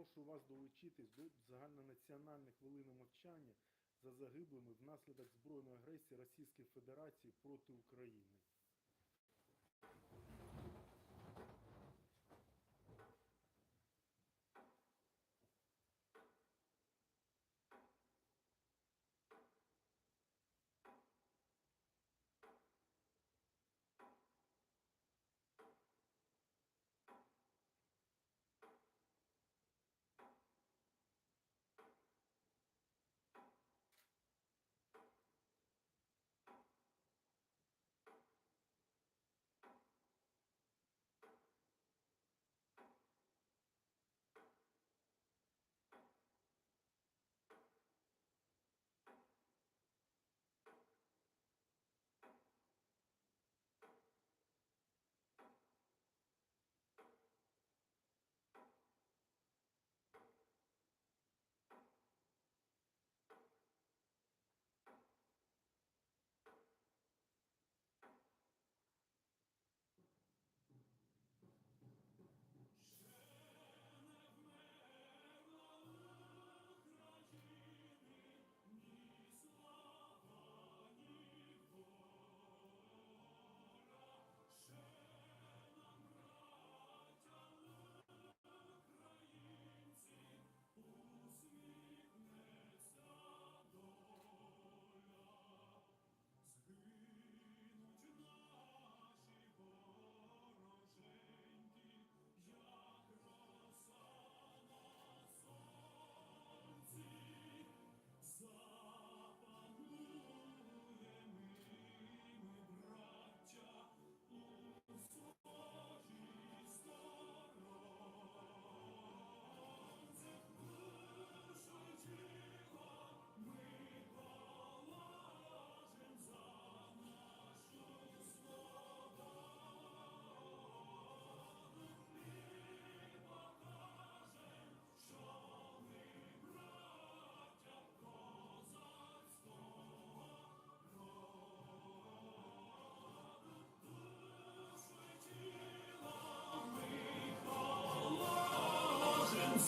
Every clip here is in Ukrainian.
Прошу вас долучитись до загальнонаціональної хвилини мовчання за загиблими внаслідок збройної агресії Російської Федерації проти України.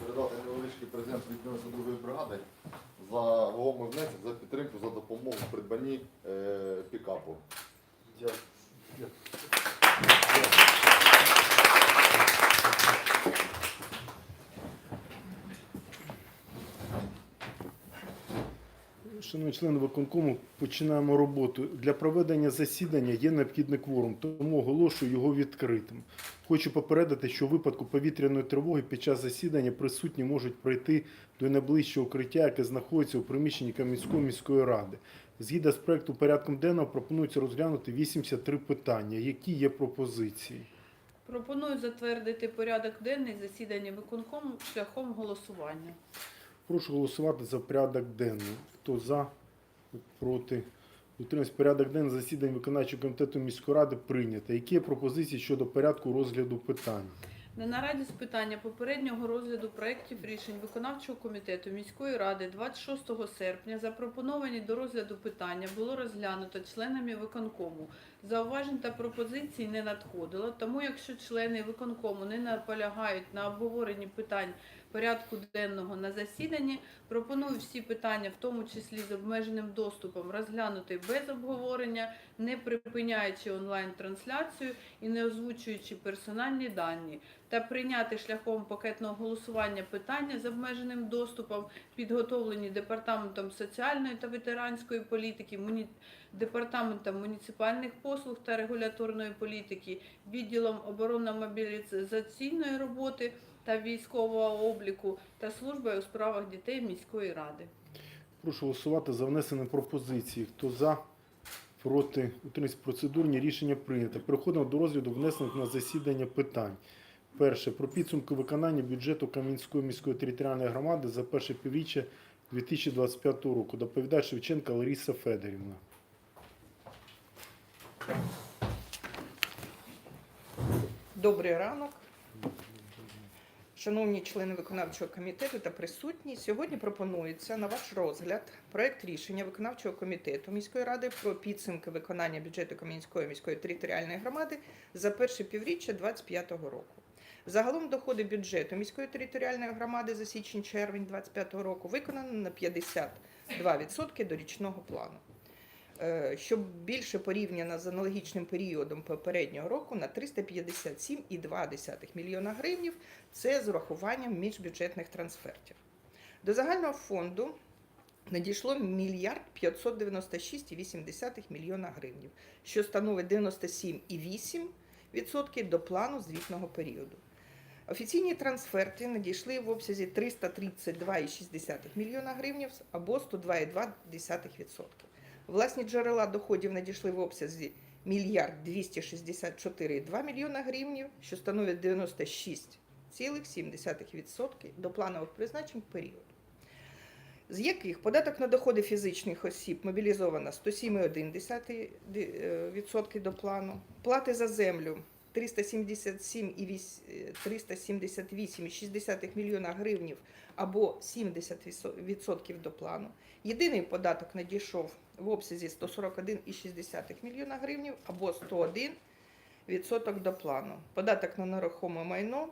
передати невеличкий презент від 92-ї бригади за вагомий внесок, за підтримку, за допомогу в придбанні е, пікапу. Шановні члени виконкому, починаємо роботу. Для проведення засідання є необхідний кворум, тому оголошую його відкритим. Хочу попередити, що у випадку повітряної тривоги під час засідання присутні можуть пройти до найближчого укриття, яке знаходиться у приміщенні Кам'янської міської ради. Згідно з проекту порядком денного пропонується розглянути 83 питання. Які є пропозиції? Пропоную затвердити порядок денний засідання виконкому шляхом голосування. Прошу голосувати за порядок денний. Хто за, проти? Утримуюсь. порядок денний засідань виконавчого комітету міської ради прийнято. Які є пропозиції щодо порядку розгляду питань? На нараді з питання попереднього розгляду проєктів рішень виконавчого комітету міської ради 26 серпня запропоновані до розгляду питання було розглянуто членами виконкому. Зауважень та пропозицій не надходило, тому якщо члени виконкому не наполягають на обговоренні питань порядку денного на засіданні, пропоную всі питання, в тому числі з обмеженим доступом, розглянути без обговорення, не припиняючи онлайн-трансляцію і не озвучуючи персональні дані, та прийняти шляхом пакетного голосування питання з обмеженим доступом, підготовлені департаментом соціальної та ветеранської політики, департаментом муніципальних послуг та регуляторної політики, відділом оборонно-мобілізаційної роботи та військового обліку та службою у справах дітей міської ради. Прошу голосувати за внесені пропозиції. Хто за, проти, утримуюсь. процедурні рішення прийнято. Переходимо до розгляду внесених на засідання питань. Перше. Про підсумки виконання бюджету Кам'янської міської територіальної громади за перше півріччя 2025 року. Доповідач Шевченка Лариса Федорівна. Добрий ранок. Шановні члени виконавчого комітету та присутні, сьогодні пропонується на ваш розгляд проект рішення виконавчого комітету міської ради про підсумки виконання бюджету Кам'янської міської територіальної громади за перше півріччя 2025 року. Загалом доходи бюджету міської територіальної громади за січень-червень 2025 року виконано на 52% до річного плану. Е, Щоб більше порівняно з аналогічним періодом попереднього року на 357,2 мільйона гривнів. Це з урахуванням міжбюджетних трансфертів. До загального фонду надійшло мільярд 596,8 мільйона гривнів, що становить 97,8% до плану звітного періоду. Офіційні трансферти надійшли в обсязі 332,6 мільйона гривнів або 102,2%. Власні джерела доходів надійшли в обсязі мільярд 264,2 мільйона гривнів, що становить 96,7% до планових призначень періоду. З яких податок на доходи фізичних осіб мобілізовано 107,1% до плану, плати за землю 377,8 мільйона гривнів або 70% до плану. Єдиний податок надійшов в обсязі 141,6 мільйона гривнів або 101 відсоток до плану. Податок на нерухоме майно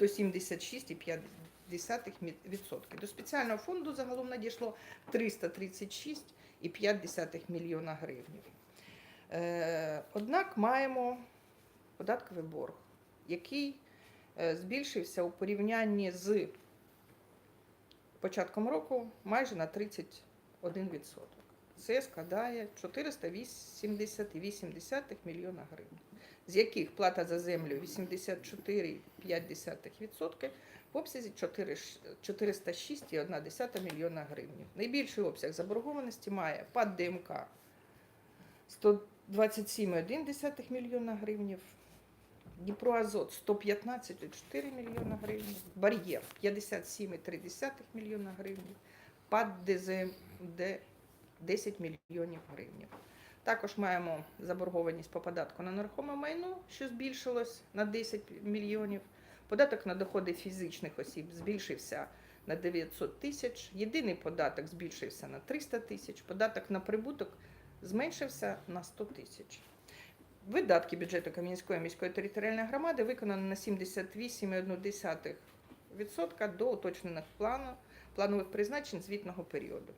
176,5 відсотки. До спеціального фонду загалом надійшло 336,5 мільйона гривнів. Е, Однак маємо податковий борг, який е, збільшився у порівнянні з початком року майже на 31%. Це складає 480,8 мільйона гривень, з яких плата за землю 84,5% в обсязі 406,1 мільйона гривень. Найбільший обсяг заборгованості має ПАД ДМК 127,1 мільйона гривень, Дніпроазот 115,4 мільйона гривень, Бар'єр 57,3 мільйона гривень, ПАД ДЗМД 10 мільйонів гривень. Також маємо заборгованість по податку на нерухоме майно, що збільшилось на 10 мільйонів. Податок на доходи фізичних осіб збільшився на 900 тисяч. Єдиний податок збільшився на 300 тисяч. Податок на прибуток зменшився на 100 тисяч. Видатки бюджету Кам'янської міської територіальної громади виконано на 78,1% до уточнених плану, планових призначень звітного періоду.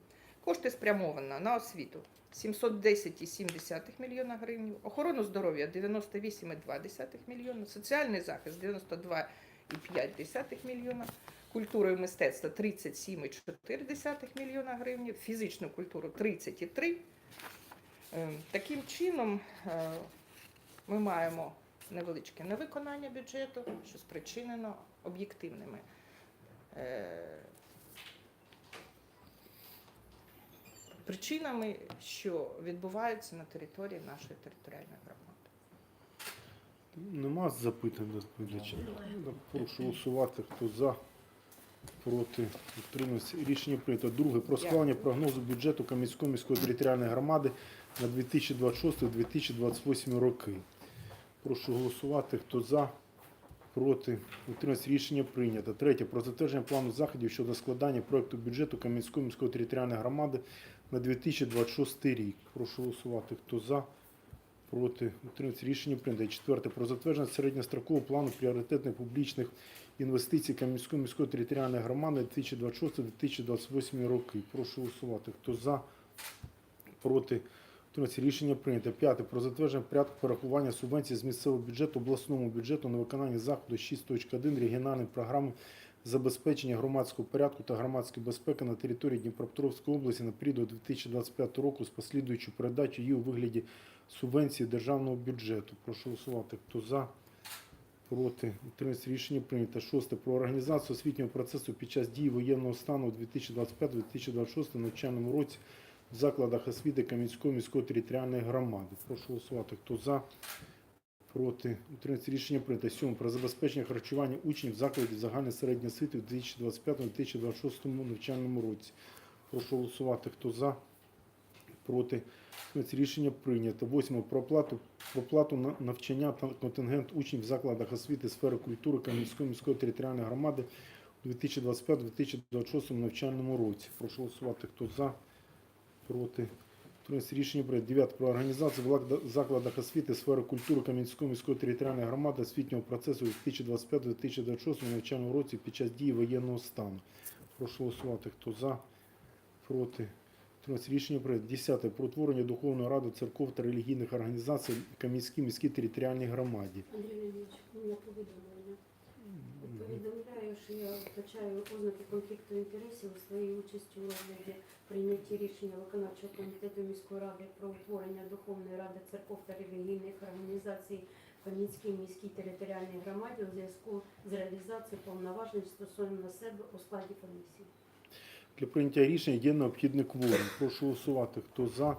Кошти спрямовано на освіту. 710,7 мільйона гривень, охорону здоров'я 98,2 мільйона, соціальний захист 92,5 мільйона, культуру і мистецтво 37,4 мільйона гривень, фізичну культуру 30,3. Е, Таким чином е, ми маємо невеличке невиконання бюджету, що спричинено об'єктивними причинами, що відбуваються на території нашої територіальної громади. Нема запитань до доповідача. Прошу голосувати, хто за, проти, утримався. Рішення прийнято. Друге. Про схвалення прогнозу бюджету Кам'янської міської територіальної громади на 2026-2028 роки. Прошу голосувати, хто за, проти, утримався. Рішення прийнято. Третє. Про затвердження плану заходів щодо складання проекту бюджету Кам'янської міської територіальної громади на 2026 рік. Прошу голосувати, хто за, проти, утримався. Рішення прийнято. Четверте. Про затвердження середньострокового плану пріоритетних публічних інвестицій Кам'янської міської територіальної громади на 2026-2028 роки. Прошу голосувати. Хто за, проти. Рішення прийнято. П'яте. Про затвердження порядку порахування субвенцій з місцевого бюджету обласному бюджету на виконання заходу 6.1 регіональної програми забезпечення громадського порядку та громадської безпеки на території Дніпропетровської області на період до 2025 року з послідуючою передачею її у вигляді субвенції державного бюджету. Прошу голосувати. Хто за? Проти. Утримався. Рішення прийнято. Шосте. Про організацію освітнього процесу під час дії воєнного стану у 2025-2026 навчальному році в закладах освіти Кам'янської міської територіальної громади. Прошу голосувати. Хто за? Проти. Утримується рішення прийнято. Сьоме. Про забезпечення харчування учнів закладів загальної середньої освіти в 2025-2026 навчальному році. Прошу голосувати. Хто за? Проти. Утримується рішення прийнято. Восьме. Про оплату, оплату на навчання та контингент учнів в закладах освіти сфери культури Кам'янської міської територіальної громади у 2025-2026 навчальному році. Прошу голосувати. Хто за? Проти. Утримується рішення прийнято. Дев'яте. Про організацію в закладах освіти сфери культури Кам'янської міської територіальної громади освітнього процесу 2025-2026 навчальному році під час дії воєнного стану. Прошу голосувати. Хто за? Проти. Утримується рішення прийнято. Десяте. Про утворення Духовної ради церков та релігійних організацій Кам'янській міській територіальній громаді. Андрій Леонідович, у мене повідомлення. Повідомляю, що я вбачаю ознаки конфлікту інтересів у своїй участі у розгляді прийнятті рішення виконавчого комітету міської ради про утворення Духовної ради церков та релігійних організацій в Кам'янській міській територіальній громаді у зв'язку з реалізацією повноважень стосовно себе у складі комісії. Для прийняття рішення є необхідний кворум. Прошу голосувати. Хто за?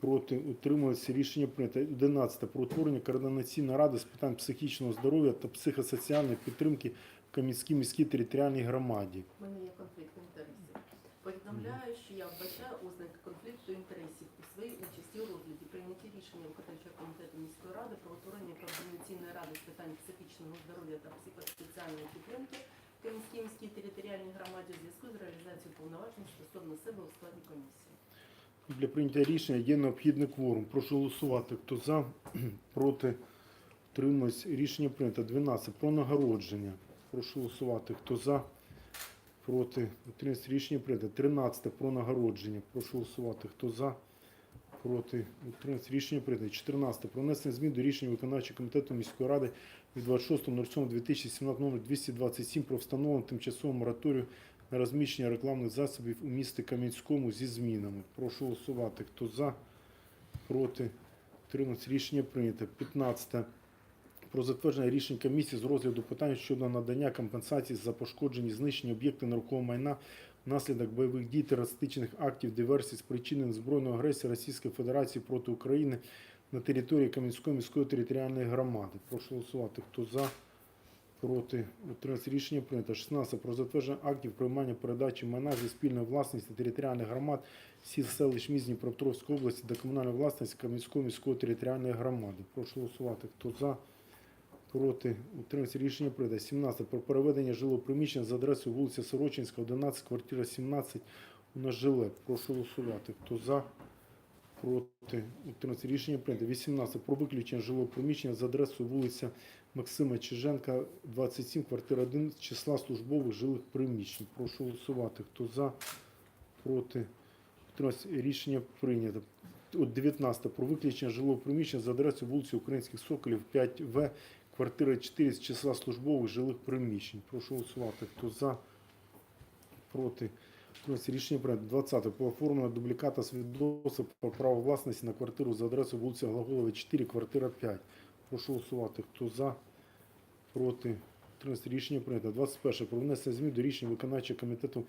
Проти утримується рішення прийнято. 11. Про утворення координаційної ради з питань психічного здоров'я та психосоціальної підтримки Кам'янській міській територіальній громаді. У мене є конфлікт інтересів. Повідомляю, що я вбачаю ознаки конфлікту інтересів у своїй участі у розгляді прийнятті рішення виконавчого комітету міської ради про утворення координаційної ради з питань психічного здоров'я та психосоціальної підтримки в Кам'янській міській територіальній громаді у зв'язку з реалізацією повноважень стосовно себе у складі комісії. Для прийняття рішення є необхідний кворум. Прошу голосувати. Хто за? Проти утримується рішення прийнято. 12. Про нагородження. Прошу голосувати. Хто за? Проти утримується рішення прийнято. 13. Про нагородження. Прошу голосувати. Хто за? Проти утримується рішення прийнято. 14. Про внесення змін до рішення виконавчого комітету міської ради від 26.07.2017 номер 227 про встановлення тимчасового мораторію на розміщення рекламних засобів у місті Кам'янському зі змінами. Прошу голосувати. Хто за? Проти? 13 рішення прийнято. 15. Про затвердження рішень комісії з розгляду питань щодо надання компенсації за пошкоджені знищені об'єкти нерухомого майна внаслідок бойових дій терористичних актів диверсій спричинених збройною агресією Російської Федерації проти України на території Кам'янської міської територіальної громади. Прошу голосувати. Хто за? Проти утримався рішення прийнято. 16. Про затвердження актів приймання передачі майна зі спільної власності територіальних громад сіл селищ міст Дніпропетровської області до комунальної власності Кам'янської міської територіальної громади. Прошу голосувати. Хто за? Проти утримався рішення прийнято. 17. Про переведення жилого приміщення за адресою вулиця Сорочинська, 11, квартира 17 у нас жиле. Прошу голосувати. Хто за? Проти утримався рішення прийнято. 18. Про виключення жилого приміщення за адресою вулиця Максима Чиженка, 27, квартира 1 з числа службових жилих приміщень. Прошу голосувати. Хто за? Проти? Утримався. Рішення прийнято. От 19. Про виключення жилого приміщення за адресою вулиці Українських Соколів, 5В, квартира 4 з числа службових жилих приміщень. Прошу голосувати. Хто за? Проти? Рішення прийнято. 20. По оформленню дубліката свідоцтва про право власності на квартиру за адресою вулиця Глаголова, 4, квартира 5. Прошу голосувати. Хто за? Проти? 13 рішення прийнято. 21. Про внесення змін до рішення виконавчого комітету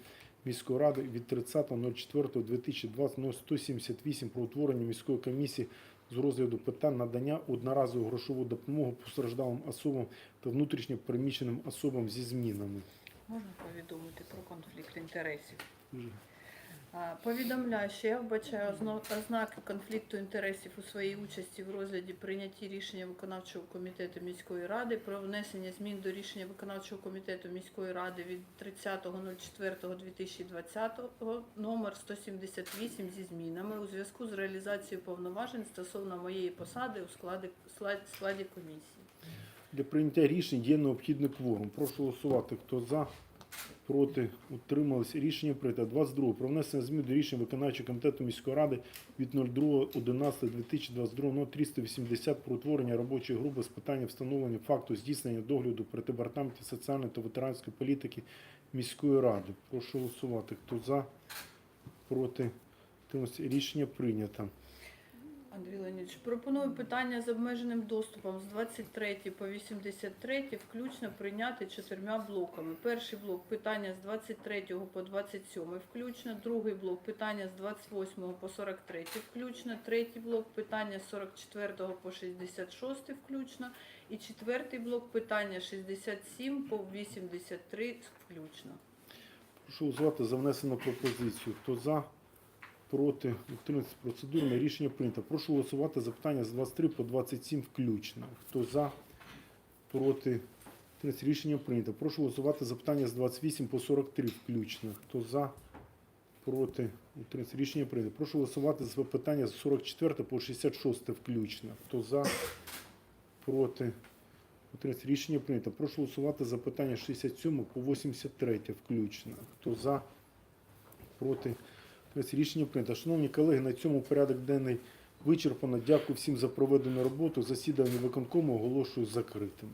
міської ради від 30.04.2020 номер 178 про утворення міської комісії з розгляду питань надання одноразової грошової допомоги постраждалим особам та внутрішньо переміщеним особам зі змінами. Можна повідомити про конфлікт інтересів? Повідомляю, що я вбачаю ознаки конфлікту інтересів у своїй участі в розгляді прийнятті рішення виконавчого комітету міської ради про внесення змін до рішення виконавчого комітету міської ради від 30.04.2020 номер 178 зі змінами у зв'язку з реалізацією повноважень стосовно моєї посади у складі, складі комісії. Для прийняття рішень є необхідний кворум. Прошу голосувати. Хто за? Проти? Утримались. Рішення прийнято. 22. Про внесення змін до рішення виконавчого комітету міської ради від 02.11.2022 номер 380 про утворення робочої групи з питання встановлення факту здійснення догляду при департаменті соціальної та ветеранської політики міської ради. Прошу голосувати. Хто за? Проти? Утримались. Рішення прийнято. Андрій Леонідович, пропоную питання з обмеженим доступом з 23 по 83 включно прийняти чотирма блоками. Перший блок питання з 23 по 27 включно, другий блок питання з 28 по 43 включно, третій блок питання з 44 по 66 включно і четвертий блок питання з 67 по 83 включно. Прошу голосувати за внесену пропозицію. Хто за, проти, утриматися процедурне рішення прийнято. Прошу голосувати за питання з 23 по 27 включно. Хто за, проти, утриматися рішення прийнято. Прошу голосувати за питання з 28 по 43 включно. Хто за, проти, утриматися рішення прийнято. Прошу голосувати за питання з 44 по 66 включно. Хто за, проти, Утриматися рішення прийнято. Прошу голосувати за питання з 67 по 83 включно. Хто за, проти. Утриматися рішення прийнято. Шановні колеги, на цьому порядок денний вичерпано. Дякую всім за проведену роботу. Засідання виконкому оголошую закритим.